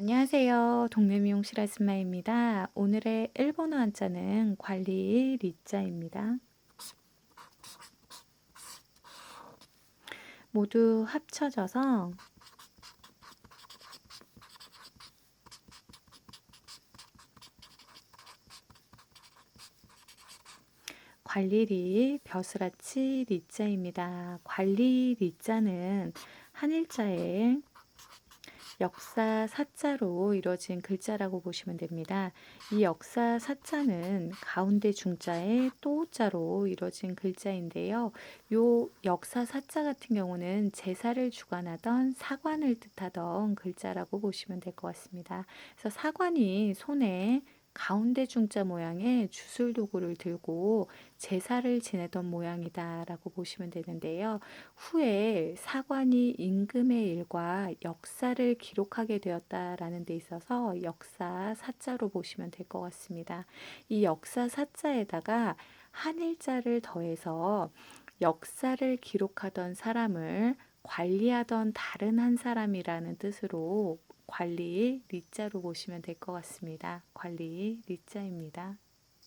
안녕하세요. 동네 미용실 아줌마입니다. 오늘의 일본어 한자는 관리 리자입니다. 모두 합쳐져서 관리리 벼슬아치 리자입니다. 관리 리자는 한일자에 역사 사자로 이루어진 글자라고 보시면 됩니다. 이 역사 사자는 가운데 중자에 또자로 이루어진 글자인데요. 요 역사 사자 같은 경우는 제사를 주관하던 사관을 뜻하던 글자라고 보시면 될 것 같습니다. 그래서 사관이 손에 가운데 중자 모양의 주술 도구를 들고 제사를 지내던 모양이다라고 보시면 되는데요. 후에 사관이 임금의 일과 역사를 기록하게 되었다라는 데 있어서 역사 사자로 보시면 될 것 같습니다. 이 역사 사자에다가 한일자를 더해서 역사를 기록하던 사람을 관리하던 다른 한 사람이라는 뜻으로 관리 리자로 보시면 될 것 같습니다. 관리 리자입니다.